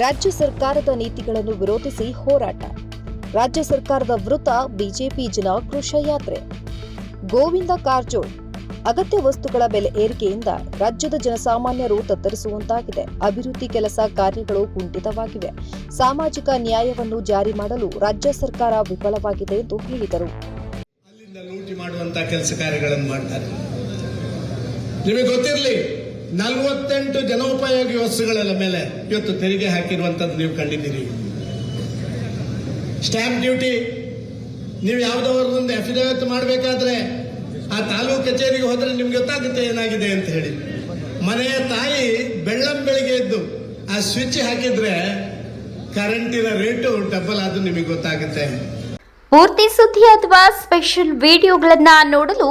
ರಾಜ್ಯ ಸರ್ಕಾರದ ನೀತಿಗಳನ್ನು ವಿರೋಧಿಸಿ ಹೋರಾಟ. ರಾಜ್ಯ ಸರ್ಕಾರದ ವೃತ್ತ ಬಿಜೆಪಿ ಜನಾಕ್ರೋಶ ಯಾತ್ರೆ. ಗೋವಿಂದ ಕಾರಜೋಳ್, ಅಗತ್ಯ ವಸ್ತುಗಳ ಬೆಲೆ ಏರಿಕೆಯಿಂದ ರಾಜ್ಯದ ಜನಸಾಮಾನ್ಯರು ತತ್ತರಿಸುವಂತಾಗಿದೆ. ಅಭಿವೃದ್ಧಿ ಕೆಲಸ ಕಾರ್ಯಗಳು ಕುಂಠಿತವಾಗಿವೆ. ಸಾಮಾಜಿಕ ನ್ಯಾಯವನ್ನು ಜಾರಿ ಮಾಡಲು ರಾಜ್ಯ ಸರ್ಕಾರ ವಿಫಲವಾಗಿದೆ ಎಂದು ಹೇಳಿದರು. ಕೆಲಸ ಕಾರ್ಯಗಳನ್ನು ಮಾಡ್ತಾರೆ. ನಿಮಗೆ ಗೊತ್ತಿರಲಿ ನಲವತ್ತೆಂಟು ಜನೋಪಯೋಗಿ ವಸ್ತುಗಳ ಮೇಲೆ ಇವತ್ತು ತೆರಿಗೆ ಹಾಕಿರುವಂತದ್ದು ನೀವು ಕಂಡಿದ್ದೀರಿ. ಸ್ಟ್ಯಾಂಪ್ ಡ್ಯೂಟಿ ನೀವು ಯಾವುದೋ ಒಂದು ಅಫಿಡವಿಟ್ ಮಾಡಬೇಕಾದ್ರೆ ಆ ತಾಲೂಕು ಕಚೇರಿಗೆ ಹೋದ್ರೆ ನಿಮ್ಗೆ ಗೊತ್ತಾಗುತ್ತೆ ಏನಾಗಿದೆ ಅಂತ ಹೇಳಿ. ಮನೆಯ ತಾಯಿ ಬೆಳ್ಳಂ ಬೆಳಿಗ್ಗೆ ಎದ್ದು ಆ ಸ್ವಿಚ್ ಹಾಕಿದ್ರೆ ಕರೆಂಟಿನ ರೇಟು ಡಬಲ್ ಆದ್ರೂ ನಿಮಗೆ ಗೊತ್ತಾಗುತ್ತೆ. ಪೂರ್ತಿ ಸುದ್ದಿ ಅಥವಾ ಸ್ಪೆಷಲ್ ವಿಡಿಯೋಗಳನ್ನ ನೋಡಲು